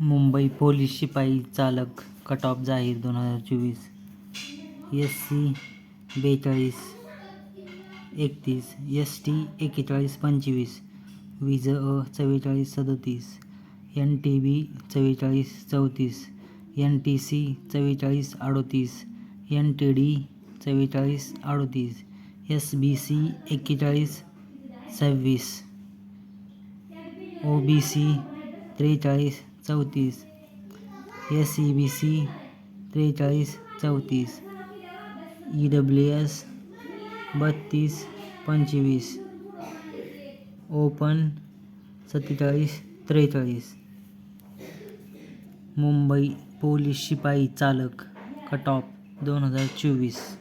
Mumbai police शिपाई चालक cut off जाहीर दोन हज़ार चोवीस. एस सी बेचाळीस, एकतीस एस टी एक्केचाळीस पंचवीस विज अ चव्वेचाळीस, सदतीस, एन टी बी चव्वेचाळीस, चौतीस, एन टी सी चव्वेचाळीस, अडोतीस, एन टी डी चव्वेचाळीस, अडोतीस, एस बी सी एक्केचाळीस सव्वीस, ओ बी सी त्रेचाळीस चौतीस. एस सी बी सी त्रेचाळीस चौतीस. ई डब्ल्यू एस बत्तीस पंचवीस. ओपन सत्तेचाळीस त्रेचाळीस. मुंबई पोलीस शिपाई चालक कट ऑफ दोन हजार चोवीस.